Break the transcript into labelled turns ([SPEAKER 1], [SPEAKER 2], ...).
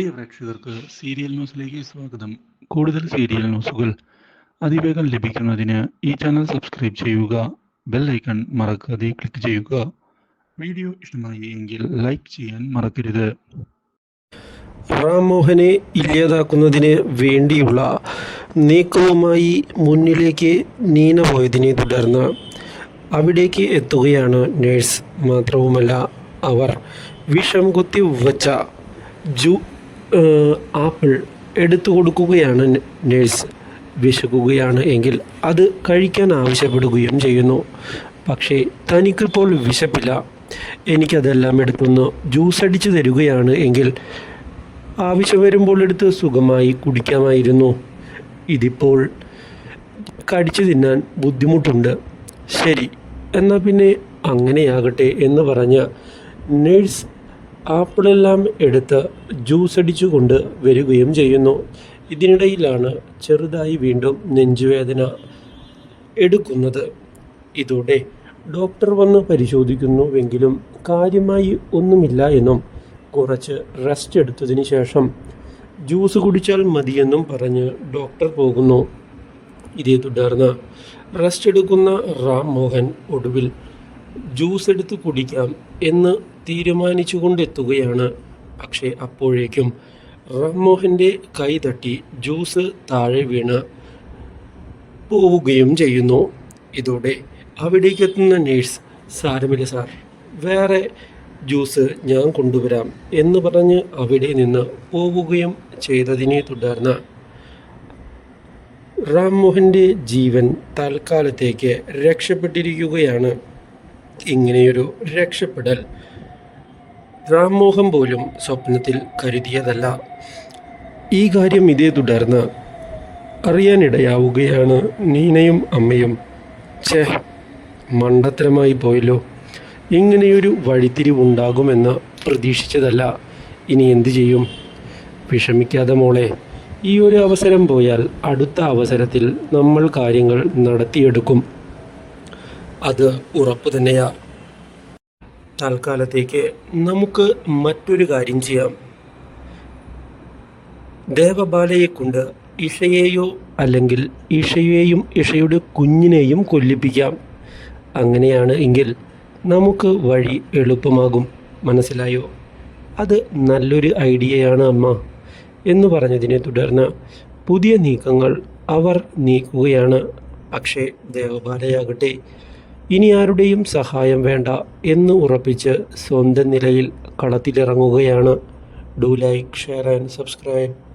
[SPEAKER 1] പ്രിയ പ്രേക്ഷകർക്ക് സീരിയൽ ന്യൂസിലേക്ക് സ്വാഗതം. കൂടുതൽ സീരിയൽ ന്യൂസുകൾ അതിവേഗം ലഭിക്കുന്നതിന് ഈ ചാനൽ സബ്സ്ക്രൈബ് ചെയ്യുക ബെൽ ഐക്കൺ മറക്കാതെ ക്ലിക്ക് ചെയ്യുക. വീഡിയോ ഇഷ്ടമായി എങ്കിൽ ലൈക്ക് ചെയ്യാൻ മറക്കരുത്.
[SPEAKER 2] റാം മോഹനെ ഇല്ലാതാക്കുന്നതിന് വേണ്ടിയുള്ള നീക്കവുമായി മുന്നിലേക്ക് നീന പോയതിനെ തുടർന്ന് അവിടേക്ക് എത്തുകയാണ് നേഴ്സ്. മാത്രവുമല്ല അവർ വിഷം കുത്തി വച്ച ജു ആപ്പിൾ എടുത്തു കൊടുക്കുകയാണ് നേഴ്സ്. വിശക്കുകയാണ് എങ്കിൽ അത് കഴിക്കാൻ ആവശ്യപ്പെടുകയും ചെയ്യുന്നു. പക്ഷേ തനിക്കിപ്പോൾ വിശപ്പില്ല. എനിക്കതെല്ലാം എടുത്തൊന്ന് ജ്യൂസ് അടിച്ചു തരികയാണ് എങ്കിൽ ആവശ്യം വരുമ്പോൾ എടുത്ത് സുഖമായി കുടിക്കാമായിരുന്നു. ഇതിപ്പോൾ കടിച്ചു തിന്നാൻ ബുദ്ധിമുട്ടുണ്ട്. ശരി എന്നാൽ പിന്നെ അങ്ങനെയാകട്ടെ എന്ന് പറഞ്ഞ നേഴ്സ് ആപ്പിളെല്ലാം എടുത്ത് ജ്യൂസ് അടിച്ചുകൊണ്ട് വരികയും ചെയ്യുന്നു. ഇതിനിടയിലാണ് ചെറുതായി വീണ്ടും നെഞ്ചുവേദന എടുക്കുന്നത്. ഇതോടെ ഡോക്ടർ വന്ന് പരിശോധിക്കുന്നുവെങ്കിലും കാര്യമായി ഒന്നുമില്ല എന്നും കുറച്ച് റെസ്റ്റ് എടുത്തതിന് ശേഷം ജ്യൂസ് കുടിച്ചാൽ മതിയെന്നും പറഞ്ഞ് ഡോക്ടർ പോകുന്നു. ഇതേ തുടർന്ന് റെസ്റ്റ് എടുക്കുന്ന റാം മോഹൻ ഒടുവിൽ ജ്യൂസ് എടുത്ത് കുടിക്കാം എന്ന് തീരുമാനിച്ചു കൊണ്ടെത്തുകയാണ് പക്ഷേ അപ്പോഴേക്കും റാംമോഹന്റെ കൈ തട്ടി ജ്യൂസ് താഴെ വീണ് പോവുകയും ചെയ്യുന്നു. ഇതോടെ അവിടേക്ക് എത്തുന്ന നേഴ്സ് സാരമില്ല സാർ വേറെ ജ്യൂസ് ഞാൻ കൊണ്ടുവരാം എന്ന് പറഞ്ഞ് അവിടെ നിന്ന് പോവുകയും ചെയ്തതിനെ തുടർന്ന് റാംമോഹന്റെ ജീവൻ തൽക്കാലത്തേക്ക് രക്ഷപ്പെട്ടിരിക്കുകയാണ്. ഇങ്ങനെയൊരു രക്ഷപ്പെടൽ. റാം പോലും സ്വപ്നത്തിൽ കരുതിയതല്ല. ഈ കാര്യം ഇതേ തുടർന്ന് അറിയാനിടയാവുകയാണ് നീനയും അമ്മയും. ഛേ മണ്ടത്തരമായി പോയല്ലോ. ഇങ്ങനെയൊരു വഴിത്തിരിവുണ്ടാകുമെന്ന് പ്രതീക്ഷിച്ചതല്ല. ഇനി എന്തു ചെയ്യും? വിഷമിക്കാതെ മോളെ ഈ ഒരു അവസരം പോയാൽ അടുത്ത അവസരത്തിൽ നമ്മൾ കാര്യങ്ങൾ നടത്തിയെടുക്കും. അത് ഉറപ്പ് തന്നെയാണ് തൽക്കാലത്തേക്ക് നമുക്ക് മറ്റൊരു കാര്യം ചെയ്യാം. ദേവബാലയെ കൊണ്ട് ഇഷയെയോ അല്ലെങ്കിൽ ഇഷയെയും ഇഷയുടെ കുഞ്ഞിനെയും കൊല്ലിപ്പിക്കാം. അങ്ങനെയാണ് എങ്കിൽ നമുക്ക് വഴി എളുപ്പമാകും. മനസ്സിലായോ? അത് നല്ലൊരു ഐഡിയയാണ് അമ്മ. എന്ന് പറഞ്ഞതിനെ തുടർന്ന് പുതിയ നീക്കങ്ങൾ അവർ നീക്കുകയാണ്. പക്ഷേ ദേവബാലയാകട്ടെ ഇനി ആരുടെയും സഹായം വേണ്ട എന്ന് ഉറപ്പിച്ച് സ്വന്തം നിലയിൽ കളത്തിലിറങ്ങുകയാണ്. Do like share and subscribe.